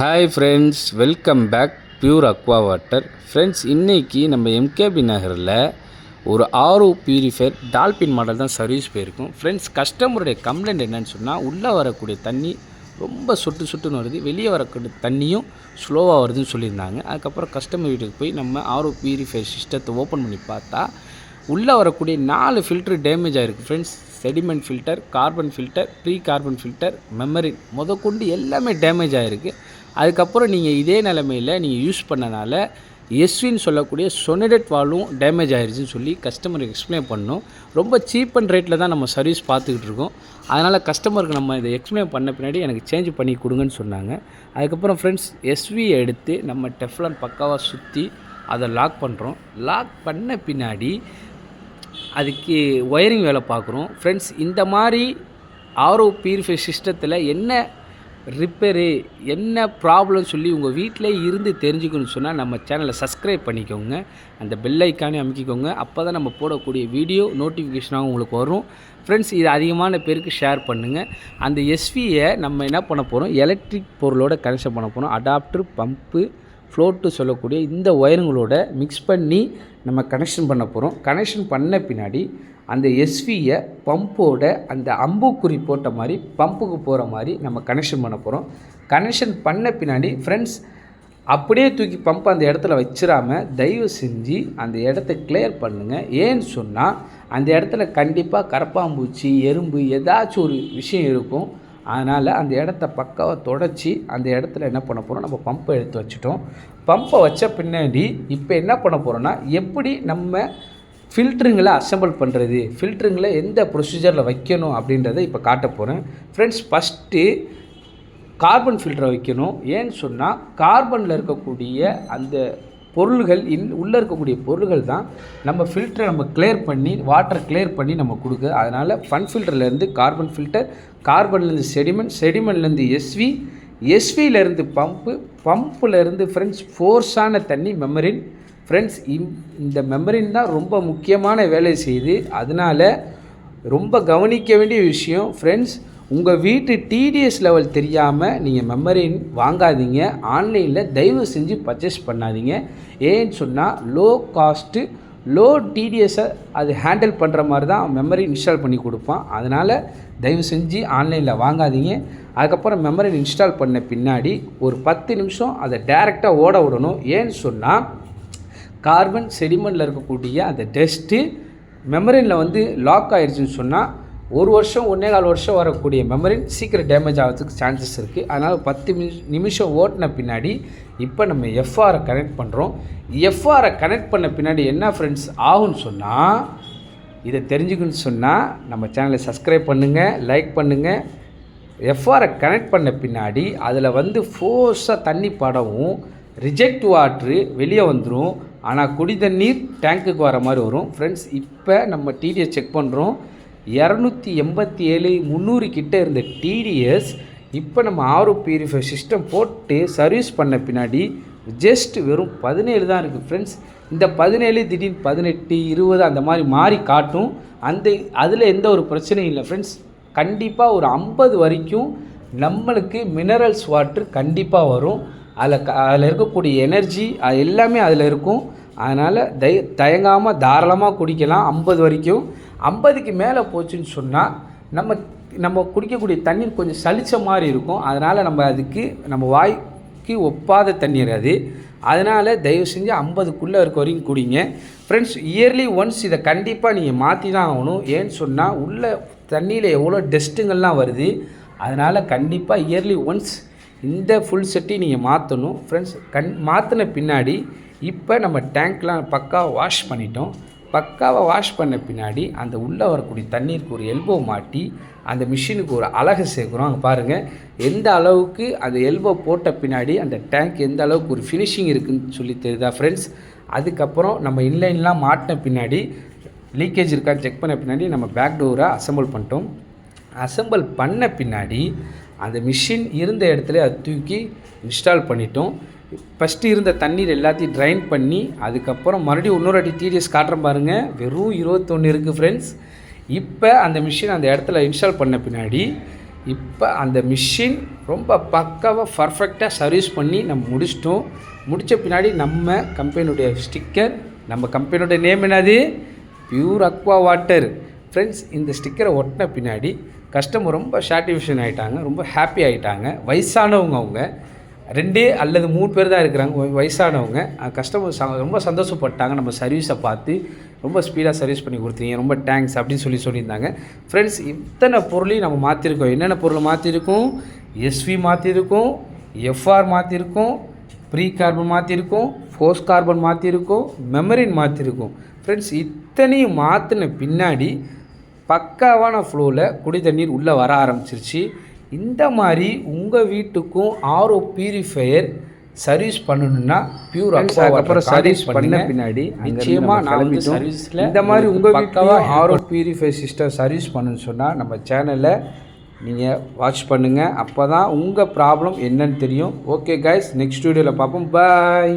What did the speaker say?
Hi friends welcome back pure aqua water friends இன்றைக்கி நம்ம MKP நகரில் ஒரு ஆர்ஓ பியூரிஃபையர் டால்பின் மாடல் தான் சர்வீஸ் போயிருக்கும். ஃப்ரெண்ட்ஸ் கஸ்டமருடைய கம்ப்ளைண்ட் என்னன்னு சொன்னால் உள்ளே வரக்கூடிய தண்ணி ரொம்ப சொட்டு சுட்டுன்னு வருது. வெளியே வரக்கூடிய தண்ணியும் ஸ்லோவாக வருதுன்னு சொல்லியிருந்தாங்க. அதுக்கப்புறம் கஸ்டமர் வீட்டுக்கு போய் நம்ம ஆர்ஓ பியூரிஃபையர் சிஸ்டத்தை ஓப்பன் பண்ணி பார்த்தா உள்ளே வரக்கூடிய நாலு ஃபில்ட்ரு டேமேஜ் ஆகிருக்கு friends sediment filter carbon filter pre carbon filter membrane முதற்கொண்டு எல்லாமே டேமேஜ் ஆகிருக்கு அதுக்கப்புறம் நீங்கள் இதே நிலமையில் நீங்கள் யூஸ் பண்ணனால எஸ்வின்னு சொல்லக்கூடிய சொனடெட் வாலும் டேமேஜ் ஆகிருச்சுன்னு சொல்லி கஸ்டமருக்கு எக்ஸ்பிளைன் பண்ணோம் ரொம்ப சீப் அண்ட் ரேட்டில் தான் நம்ம சர்வீஸ் பார்த்துக்கிட்டு இருக்கோம். அதனால் கஸ்டமருக்கு நம்ம இதை எக்ஸ்பிளைன் பண்ண பின்னாடி எனக்கு சேஞ்ச் பண்ணி கொடுங்கன்னு சொன்னாங்க. அதுக்கப்புறம் ஃப்ரெண்ட்ஸ் எஸ்வி எடுத்து நம்ம டெஃப்லான் பக்காவாக சுற்றி அதை லாக் பண்ணுறோம் லாக் பண்ண பின்னாடி அதுக்கு ஒயரிங் வேலை பார்க்குறோம். ஃப்ரெண்ட்ஸ் இந்த மாதிரி ஆர்ஓ பியூரிஃபை சிஸ்டத்தில் என்ன ரிப்பேரு என்ன ப்ராப்ளம் சொல்லி உங்கள் வீட்டிலே இருந்து தெரிஞ்சுக்கணும்னு சொன்னால் நம்ம சேனலை சப்ஸ்கிரைப் பண்ணிக்கோங்க. அந்த பெல் ஐக்கானே அமைக்கிக்கோங்க. அப்போ தான் நம்ம போடக்கூடிய வீடியோ நோட்டிஃபிகேஷனாக உங்களுக்கு வரும். ஃப்ரெண்ட்ஸ் இது அதிகமான பேருக்கு ஷேர் பண்ணுங்கள் அந்த எஸ்வியை நம்ம என்ன பண்ண போகிறோம் எலக்ட்ரிக் பொருளோட கனெக்ஷன் பண்ண போகிறோம் அடாப்டர் பம்ப்பு ஃப்ளோட்டு சொல்லக்கூடிய இந்த ஒயருங்களோட மிக்ஸ் பண்ணி நம்ம கனெக்ஷன் பண்ண போகிறோம் கனெக்ஷன் பண்ண பின்னாடி அந்த எஸ்வியை பம்போட அந்த அம்புக்குறி போட்ட மாதிரி பம்புக்கு போகிற மாதிரி நம்ம கனெக்ஷன் பண்ண போகிறோம் கனெக்ஷன் பண்ண பின்னாடி ஃப்ரெண்ட்ஸ் அப்படியே தூக்கி பம்ப் அந்த இடத்துல வச்சிடாம தயவு செஞ்சு அந்த இடத்த கிளியர் பண்ணுங்கள் ஏன்னு சொன்னால் அந்த இடத்துல கண்டிப்பாக கரப்பாம்பூச்சி எறும்பு ஏதாச்சும் ஒரு விஷயம் இருக்கும். அதனால் அந்த இடத்த பக்காவாக தொடச்சி அந்த இடத்துல என்ன பண்ண போகிறோம் நம்ம பம்பை எடுத்து வச்சுட்டோம். பம்பை வச்ச பின்னாடி இப்போ என்ன பண்ண போகிறோன்னா எப்படி நம்ம ஃபில்ட்ருங்களை அசெம்பிள் பண்ணுறது ஃபில்ட்ருங்களை எந்த ப்ரொசீஜரில் வைக்கணும் அப்படின்றத இப்போ காட்ட போகிறேன் ஃப்ரெண்ட்ஸ் ஃபஸ்ட்டு கார்பன் ஃபில்டரை வைக்கணும். ஏன்னு சொன்னால் கார்பனில் இருக்கக்கூடிய அந்த பொருள்கள் இன் உள்ளே இருக்கக்கூடிய பொருள்கள் தான் நம்ம ஃபில்டரை நம்ம கிளியர் பண்ணி வாட்டரை கிளியர் பண்ணி நம்ம கொடுக்க. அதனால் ஃபன் ஃபில்டர்லேருந்து கார்பன் ஃபில்டர் கார்பன்லேருந்து செடிமெண்ட் செடிமெண்ட்லேருந்து எஸ்வி எஸ்வியிலேருந்து பம்பு பம்புலேருந்து ஃப்ரெண்ட்ஸ் ஃபோர்ஸான தண்ணி மெமரின் ஃப்ரெண்ட்ஸ் இந்த மெமரின் தான் ரொம்ப முக்கியமான வேலை செய்யுது. அதனால் ரொம்ப கவனிக்க வேண்டிய விஷயம் ஃப்ரெண்ட்ஸ் உங்கள் வீட்டு டிடிஎஸ் லெவல் தெரியாமல் நீங்கள் மெமரின் வாங்காதீங்க. ஆன்லைனில் தயவு செஞ்சு பர்ச்சேஸ் பண்ணாதீங்க. ஏன்னு சொன்னால் லோ காஸ்ட்டு லோ டிடிஎஸை அது ஹேண்டில் பண்ணுற மாதிரி தான் மெமரி இன்ஸ்டால் பண்ணி கொடுப்பான். அதனால் தயவு செஞ்சு ஆன்லைனில் வாங்காதீங்க. அதுக்கப்புறம் மெமரி இன்ஸ்டால் பண்ண பின்னாடி ஒரு பத்து நிமிஷம் அதை டேரெக்டாக ஓட விடணும். ஏன்னு சொன்னால் கார்பன் செடிமெண்ட்டில் இருக்கக்கூடிய அந்த டெஸ்ட்டு மெமரினில் வந்து லாக் ஆயிடுச்சுன்னு சொன்னால் ஒரு வருஷம் ஒன்றே கால் வருஷம் வரக்கூடிய மெமரின் சீக்கிரம் டேமேஜ் ஆகிறதுக்கு சான்சஸ் இருக்குது அதனால் பத்து நிமிஷம் நிமிஷம் ஓட்டின பின்னாடி இப்போ நம்ம எஃப்ஆரை கனெக்ட் பண்ணுறோம் எஃப்ஆரை கனெக்ட் பண்ண பின்னாடி என்ன ஃப்ரெண்ட்ஸ் ஆகும்னு சொன்னால் இதை தெரிஞ்சுக்கணும்னு சொன்னால் நம்ம சேனலை சப்ஸ்கிரைப் பண்ணுங்கள் லைக் பண்ணுங்கள் எஃப்ஆரை கனெக்ட் பண்ண பின்னாடி அதில் வந்து ஃபோர்ஸாக தண்ணி படவும் ரிஜெக்ட் வாட்ரு வெளியே வந்துடும் ஆனால் குடி தண்ணீர் டேங்க்குக்கு வர மாதிரி வரும். ஃப்ரெண்ட்ஸ் இப்போ நம்ம டிடிஎஸ் செக் பண்ணுறோம் இரநூத்தி எண்பத்தி ஏழு முந்நூறு கிட்டே இருந்த டிடிஎஸ் இப்போ நம்ம ஆரோ பியூரிஃபை சிஸ்டம் போட்டு சர்வீஸ் பண்ண பின்னாடி ஜஸ்ட் வெறும் பதினேழு தான் இருக்குது ஃப்ரெண்ட்ஸ் இந்த பதினேழு திடீர்னு பதினெட்டு இருபது அந்த மாதிரி மாறி காட்டும். அந்த அதில் எந்த ஒரு பிரச்சனையும் இல்லை ஃப்ரெண்ட்ஸ் கண்டிப்பாக ஒரு ஐம்பது வரைக்கும் நம்மளுக்கு மினரல்ஸ் வாட்ரு கண்டிப்பாக வரும். அதில் க அதில் இருக்கக்கூடிய எனர்ஜி அது எல்லாமே அதில் இருக்கும். அதனால் தய தயங்காமல் தாராளமாக குடிக்கலாம். ஐம்பது வரைக்கும். ஐம்பதுக்கு மேலே போச்சுன்னு சொன்னால் நம்ம நம்ம குடிக்கக்கூடிய தண்ணீர் கொஞ்சம் சளிச்ச மாதிரி இருக்கும். அதனால் நம்ம அதுக்கு நம்ம வாய்க்கு ஒப்பாத தண்ணீர் அது. அதனால் தயவு செஞ்சு ஐம்பதுக்குள்ளே இருக்க வரைக்கும் குடிங்க. ஃப்ரெண்ட்ஸ் இயர்லி ஒன்ஸ் இதை கண்டிப்பாக நீங்கள் மாற்றி தான் ஆகணும். ஏன்னு சொன்னால் உள்ள தண்ணியில் எவ்வளோ டெஸ்ட்டுங்கள்லாம் வருது அதனால் கண்டிப்பாக இயர்லி ஒன்ஸ் இந்த ஃபுல் செட்டையும் நீங்கள் மாற்றணும் ஃப்ரெண்ட்ஸ் கண் மாற்றின பின்னாடி இப்போ நம்ம டேங்க்லாம் பக்காவாக வாஷ் பண்ணிட்டோம். பக்காவாக வாஷ் பண்ண பின்னாடி அந்த உள்ளே வரக்கூடிய தண்ணீருக்கு ஒரு எல்போ மாட்டி அந்த மிஷினுக்கு ஒரு அழகை சேர்க்குறோம். அங்கே பாருங்கள் எந்த அளவுக்கு அந்த எல்போ போட்ட பின்னாடி அந்த டேங்க் எந்த அளவுக்கு ஒரு ஃபினிஷிங் இருக்குதுன்னு சொல்லி தெரியுதா ஃப்ரெண்ட்ஸ் அதுக்கப்புறம் நம்ம இன்லைன்லாம் மாட்டின பின்னாடி லீக்கேஜ் இருக்கான்னு செக் பண்ண பின்னாடி நம்ம பேக் டோரை அசம்பிள் பண்ணிட்டோம். அசம்பிள் பண்ண பின்னாடி அந்த மிஷின் இருந்த இடத்துல அதை தூக்கி இன்ஸ்டால் பண்ணிட்டோம். ஃபஸ்ட்டு இருந்த தண்ணீர் எல்லாத்தையும் ட்ரைன் பண்ணி அதுக்கப்புறம் மறுபடியும் இன்னொரு அடி டிடிஎஸ் காட்டுறேன் பாருங்கள் வெறும் இருபத்தொன்று இருக்குது ஃப்ரெண்ட்ஸ் இப்போ அந்த மிஷின் அந்த இடத்துல இன்ஸ்டால் பண்ண பின்னாடி இப்போ அந்த மிஷின் ரொம்ப பக்காவாக பர்ஃபெக்டாக சர்வீஸ் பண்ணி நம்ம முடிச்சிட்டோம். முடித்த பின்னாடி நம்ம கம்பெனியுடைய ஸ்டிக்கர் நம்ம கம்பெனியோட நேம் என்னது? பியூர் அக்வா வாட்டர் ஃப்ரெண்ட்ஸ் இந்த ஸ்டிக்கரை ஒட்டின பின்னாடி கஸ்டமர் ரொம்ப சாட்டிஸ்ஃபேக்ஷன் ஆகிட்டாங்க ரொம்ப ஹாப்பி ஆகிட்டாங்க வயசானவங்க அவங்க. ரெண்டே அல்லது மூணு பேர் தான் இருக்கிறாங்க வயசானவங்க. கஸ்டமர் ச ரொம்ப சந்தோஷப்பட்டாங்க. நம்ம சர்வீஸை பார்த்து ரொம்ப ஸ்பீடாக சர்வீஸ் பண்ணி கொடுத்தீங்க. ரொம்ப தேங்க்ஸ் அப்படின்னு சொல்லி சொல்லியிருந்தாங்க. ஃப்ரெண்ட்ஸ் இத்தனை பொருளையும் நம்ம மாற்றிருக்கோம் என்னென்ன பொருள் மாற்றிருக்கோம் எஸ்வி மாற்றிருக்கோம் எஃப்ஆர் மாற்றிருக்கோம் ப்ரீ கார்பன் மாற்றிருக்கோம் ஃபோர்ஸ் கார்பன் மாற்றிருக்கோம் மெமரின் மாற்றிருக்கோம் ஃப்ரெண்ட்ஸ் இத்தனையும் மாற்றின பின்னாடி பக்காவான ஃப்ளோவில் குடி தண்ணீர் உள்ளே வர ஆரம்பிச்சிருச்சு. இந்த மாதிரி உங்கள் வீட்டுக்கும் ஆரோ பியூரிஃபையர் சர்வீஸ் பண்ணணும்னா பியூர் அப்புறம் சர்வீஸ் பண்ண பின்னாடி நிச்சயமாக நான் வந்து சர்வீஸில் இந்த மாதிரி உங்கள் வீட்டுக்காக ஆரோ பியூரிஃபை சிஸ்டம் சர்வீஸ் பண்ணணும்னு சொன்னால் நம்ம சேனலை நீங்கள் வாட்ச் பண்ணுங்கள் அப்போ தான் உங்கள் ப்ராப்ளம் என்னன்னு தெரியும். ஓகே கைஸ் நெக்ஸ்ட் வீடியோவில் பார்ப்போம். பாய்